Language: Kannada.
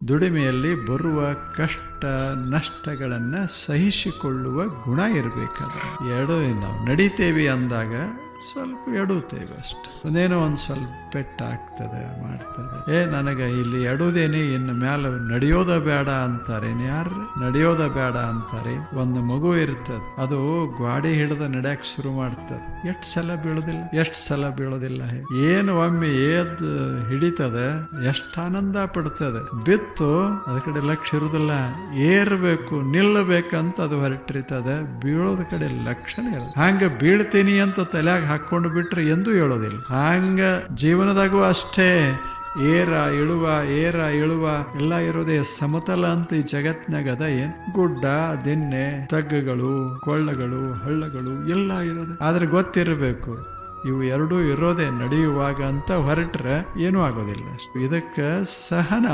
ದುಡಿಮೆಯಲ್ಲಿ ಬರುವ ಕಷ್ಟ ನಷ್ಟಗಳನ್ನು ಸಹಿಸಿಕೊಳ್ಳುವ ಗುಣ ಇರಬೇಕಾದ್ರೆ ಎರಡೂ ನಾವು ನಡಿತೇವೆ ಅಂದಾಗ ಸ್ವಲ್ಪ ಎಡುತ್ತೇವೆ ಅಷ್ಟು. ಒಂದೇನೋ ಒಂದು ಸ್ವಲ್ಪ ಪೆಟ್ಟಾಗ್ತದೆ ಮಾಡ್ತದೆ ಏ, ನನಗೆ ಇಲ್ಲಿ ಎಡುದೇನೆ, ಇನ್ನು ಮ್ಯಾಲ ನಡೆಯೋದ ಬೇಡ ಅಂತಾರೆ ಯಾರು ನಡೆಯೋದ ಬೇಡ ಅಂತಾರೆ ಒಂದು ಮಗು ಇರ್ತದೆ, ಅದು ಗ್ವಾಡಿ ಹಿಡಿದ ನಡ್ಯಾಕ್ ಶುರು ಮಾಡ್ತದೆ. ಎಷ್ಟು ಸಲ ಬೀಳೋದಿಲ್ಲ? ಎಷ್ಟು ಸಲ ಬೀಳೋದಿಲ್ಲ ಏನು ಒಮ್ಮೆ ಏದ್ ಹಿಡಿತದೆ, ಎಷ್ಟು ಆನಂದ ಪಡ್ತದೆ. ಬಿತ್ತು, ಅದ ಕಡೆ ಲಕ್ಷ ಇರುದಿಲ್ಲ. ಏರ್ಬೇಕು, ನಿಲ್ಲಬೇಕಂತ ಅದು ಹೊರಟಿರ್ತದೆ. ಬೀಳೋದ ಕಡೆ ಲಕ್ಷಣ ಇರಲ್ಲ ಹಂಗೆ ಬೀಳ್ತೀನಿ ಅಂತ ತಲೆಯಾಗ ಹಾಕೊಂಡು ಬಿಟ್ರೆ ಎಂದೂ ಹೇಳೋದಿಲ್ಲ. ಹಂಗ ಜೀವನದಾಗೂ ಅಷ್ಟೇ. ಏರ ಇಳುವ ಏರ ಇಳುವ ಎಲ್ಲ ಇರೋದೇ ಸಮತಲ ಅಂತ ಈ ಜಗತ್ನಾಗ ಅದ ಏನ್? ಗುಡ್ಡ ದಿನ್ನೆ ತಗ್ಗುಗಳು, ಕೊಳ್ಳಗಳು, ಹಳ್ಳಗಳು ಎಲ್ಲ ಇರೋದು. ಆದ್ರೆ ಗೊತ್ತಿರಬೇಕು, ಇವು ಎರಡೂ ಇರೋದೇ ನಡೆಯುವಾಗ ಅಂತ ಹೊರಟ್ರೆ ಏನೂ ಆಗೋದಿಲ್ಲ. ಇದಕ್ಕೆ ಸಹನ.